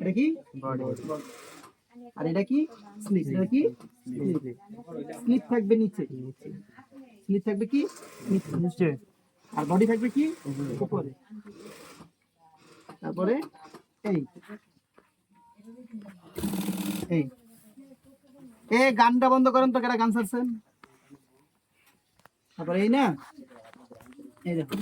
এটা কি? আর এটা কি? স্লিপ এটা কি? স্লিপ থাকবে নিচে। স্লিপ থাকবে কি? নিচে। আর বডি থাকবে কি? উপরে। তারপরে এই। এই। এ গানটা বন্ধ করেন তো কেরা গান ছাড়ছেন? তারপরে এই না? এই দেখো।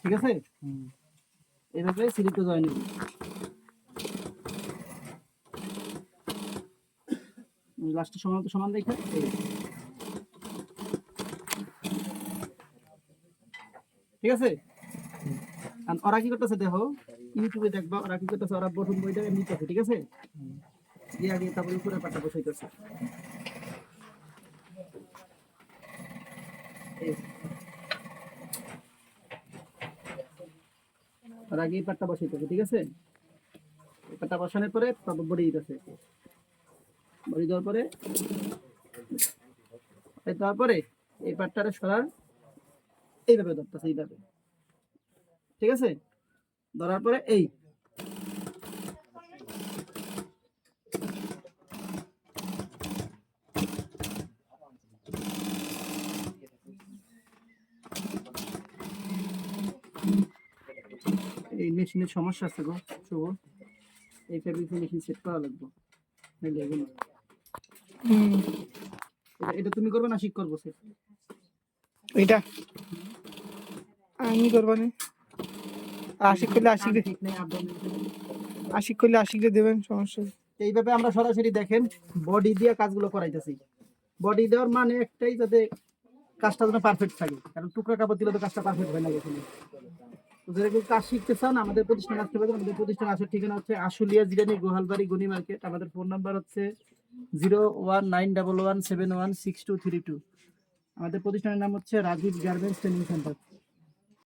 ঠিক আছে? এইভাবে সিলিপটা জয়েন লাস্টে সমান তো সমান দেখে। ঠিক আছে? আর ওরা কি করতেছে দেখো, ইউটিউবে দেখবা, ওরা কি করতেছে, ওরা প্রথম বইটা নিতেছে ঠিক আছে? দিয়ে আগে তারপরে উপরে পাটা বসাইতেছে। আর আগে পাটটা বসাইতেছে, ঠিক আছে? পাটটা বসানোর পরে তারপর বড়ি দিতেছে। বড়ি দেওয়ার পরে তারপরে এই পাটটারে সরার এইভাবে ধরতেছে, এইভাবে। ঠিক আছে? ধরার পরে এই। এই মেশিনের সমস্যা আছে গো শুভ। এই ফেব্রিক মেশিন সেট করা লাগবে। এটা- তুমি করবে না শিখ করব সে এটা? আমি করবানি আশিক করলে আশিক আশিক করলে আশিক দিয়ে দেবেন, সমস্যা এইভাবে আমরা সরাসরি দেখেন বডি দিয়ে কাজগুলো করাইতেছি। বডি দেওয়ার মানে একটাই যাতে কাজটা যেন পারফেক্ট থাকে। কারণ টুকরা কাপড় দিলে তো কাজটা পারফেক্ট হয় না এখানে কাজ শিখতে চান, আমাদের প্রতিষ্ঠান আসতে পারেন আমাদের প্রতিষ্ঠান আসার ঠিকানা হচ্ছে আশুলিয়া জিরানি গোহালবাড়ি গনি মার্কেট। আমাদের ফোন নাম্বার হচ্ছে zero one nine double one seven one six two three two. আমাদের প্রতিষ্ঠানের নাম হচ্ছে রাজীব গার্মেন্টস ট্রেনিং সেন্টার।